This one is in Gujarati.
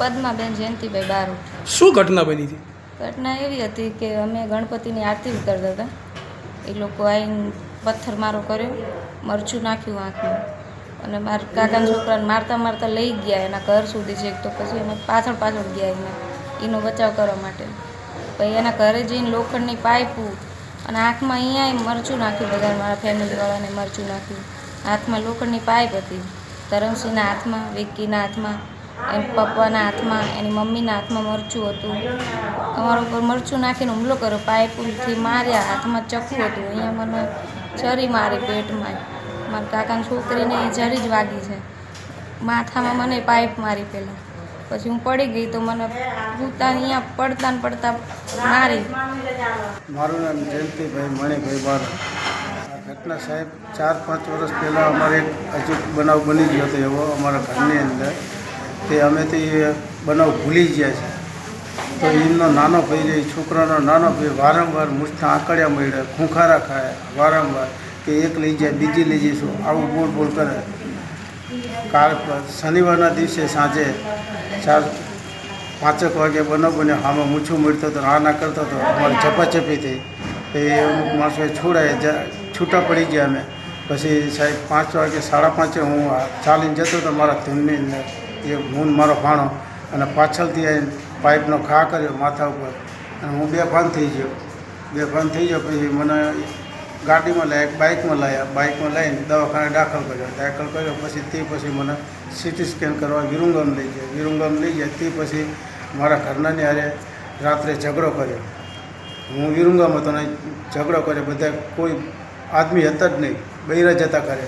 પદ્માબેન જયંતિભાઈ બારોટ. શું ઘટના બની હતી? ઘટના એવી હતી કે અમે ગણપતિની આરતી ઉતરતા હતા. એ લોકો આવીને પથ્થર મારો કર્યો મરચું નાખ્યું આંખમાં. અને મારા કાકાના છોકરાને મારતા મારતા લઈ ગયા એના ઘર સુધી છે તો પછી અમે પાછળ પાછળ ગયા એને એનો બચાવ કરવા માટે. પછી એના ઘરે જઈને લોખંડની પાઇપું અને આંખમાં અહીંયા મરચું નાખ્યું બધા મારા ફેમિલીવાળાને મરચું નાખ્યું. હાથમાં લોખંડની પાઇપ હતી. ધરમસિંહના હાથમાં વિક્કીના હાથમાં એમ પપ્પાના હાથમાં, એની મમ્મીના હાથમાં મરચું હતું. અમારા ઉપર મરચું નાખીને હુમલો કર્યો. પાઇપથી માર્યા, હાથમાં ચક્કું હતું. અહીંયા મને છરી મારી પેટમાં. મારા કાકાની છોકરીને જરી જ વાગી છે. માથામાં મને પાઇપ મારી પહેલાં પછી હું પડી ગઈ તો મને પૂતા અહીંયા પડતા ને પડતા મારી. મારું નામ જયંતિભાઈ મણિભાઈ બાર ઘટના સાહેબ ચાર પાંચ વર્ષ પહેલાં અમારે એક હજુ બનાવ બની ગયો હતો એવો અમારા ઘરની અંદર. તે અમે તે બનાવ ભૂલી ગયા છે. તો એમનો નાનો ભાઈ છોકરાનો નાનો ભાઈ વારંવાર મુઠ્ઠા આંકડ્યા મળ્યા, ખૂંખારા ખાય, વારંવાર કે એક લઈ જાય, બીજી લઈ જઈશું આવું બોલ બોલ કરે. કાલ શનિવારના દિવસે સાંજે ચાર, પાંચેક વાગે બનાવ બન્યો, આમાં મૂછું મળતો હતો આ ના કરતો હતો, અમારી ચપાચપી થઈ. એ અમુક માણસોએ છોડાય છૂટા પડી ગયા અમે. પછી સાહેબ પાંચ વાગે, સાડા પાંચે હું ચાલીને જતો હતો, મારા ધૂનની અંદર. એ મૂન મારો ફાણો અને પાછળથી આવીને પાઇપનો ઘા કર્યો માથા ઉપર. અને હું બેભાન થઈ ગયો. બેભાન થઈ ગયો પછી મને ગાડીમાં લાવ્યા બાઇકમાં લાવ્યા બાઇકમાં લઈને દવાખાને દાખલ કર્યો. દાખલ કર્યો પછી તે પછી મને સિટી સ્કેન કરવા વિરુંગમ લઈ ગયા. વિરુંગમ લઈ ગયા. તે પછી મારા ઘરનાની હારે રાત્રે ઝઘડો કર્યો. હું વિરુંગમ હતો ને ઝઘડો કર્યો. બધા કોઈ આદમી હતા જ નહીં. બૈરા જતા કરે